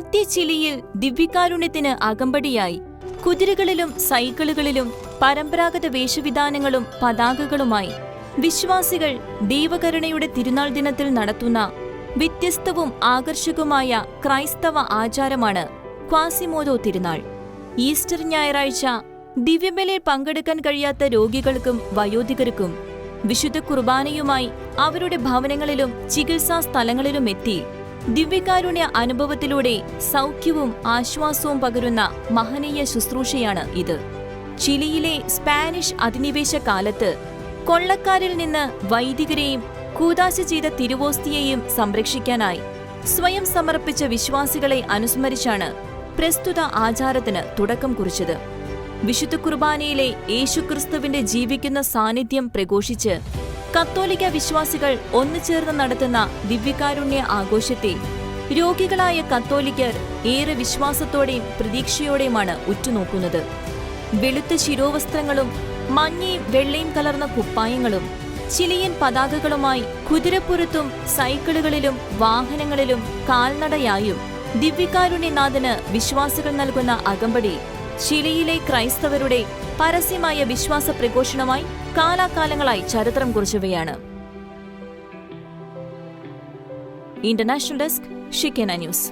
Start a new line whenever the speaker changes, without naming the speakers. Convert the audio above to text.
തെക്കേ ചിലിയിൽ ദിവ്യകാരുണ്യത്തിന് അകമ്പടിയായി. കുതിരകളിലും സൈക്കിളുകളിലും പരമ്പരാഗത വേഷവിധാനങ്ങളും പതാകകളുമായി. വിശ്വാസികൾ ദൈവകരുണയുടെ തിരുനാൾ ദിനത്തിൽ നടത്തുന്ന വ്യത്യസ്തവും ആകർഷകവുമായ ക്രൈസ്തവ ആചാരമാണ് ക്വാസിമോദോ തിരുനാൾ. ഈസ്റ്റർ ഞായറാഴ്ച ദിവ്യബലിയിൽ പങ്കെടുക്കാൻ കഴിയാത്ത രോഗികൾക്കും വയോധികർക്കും വിശുദ്ധ കുർബാനയുമായി അവരുടെ ഭവനങ്ങളിലും ചികിത്സാ സ്ഥലങ്ങളിലും എത്തി. ദിവ്യകാരുണ്യ അനുഭവത്തിലൂടെ സൗഖ്യവും ആശ്വാസവും പകരുന്ന മഹനീയ ശുശ്രൂഷയാണ് ഇത്. ചിലിയിലെ സ്പാനിഷ് അധിനിവേശ കാലത്ത് കൊള്ളക്കാരിൽ നിന്ന് വൈദികരെയും കൂതാശ ചെയ്ത തിരുവോസ്തിയെയും സംരക്ഷിക്കാനായി സ്വയം സമർപ്പിച്ച വിശ്വാസികളെ അനുസ്മരിച്ചാണ് പ്രസ്തുത ആചാരത്തിന് തുടക്കം കുറിച്ചത്. വിശുദ്ധ കുർബാനയിലെ യേശുക്രിസ്തുവിന്റെ ജീവിക്കുന്ന സാന്നിധ്യം പ്രഘോഷിച്ച് കത്തോലിക്ക വിശ്വാസികൾ ഒന്നുചേർന്ന് നടത്തുന്ന ദിവ്യകാരുണ്യ ആഘോഷത്തെ രോഗികളായ കത്തോലിക്കർ ഏറെ വിശ്വാസത്തോടെയും പ്രതീക്ഷയോടെയുമാണ് ഉറ്റുനോക്കുന്നത്. വെളുത്ത ശിരോവസ്ത്രങ്ങളും മഞ്ഞയും വെള്ളയും കലർന്ന കുപ്പായങ്ങളും ചിലിയൻ പതാകകളുമായി കുതിരപ്പുറത്തും സൈക്കിളുകളിലും വാഹനങ്ങളിലും കാൽനടയായും ദിവ്യകാരുണ്യനാഥന് വിശ്വാസികൾ നൽകുന്ന അകമ്പടി ചിലിയിലെ ക്രൈസ്തവരുടെ പരസ്യമായ വിശ്വാസ പ്രഘോഷണമായി കാലാകാലങ്ങളായി ചരിത്രം കുറിച്ചവയാണ്. ഇന്റർനാഷണൽ ഡെസ്ക് ഷിക്കന ന്യൂസ്.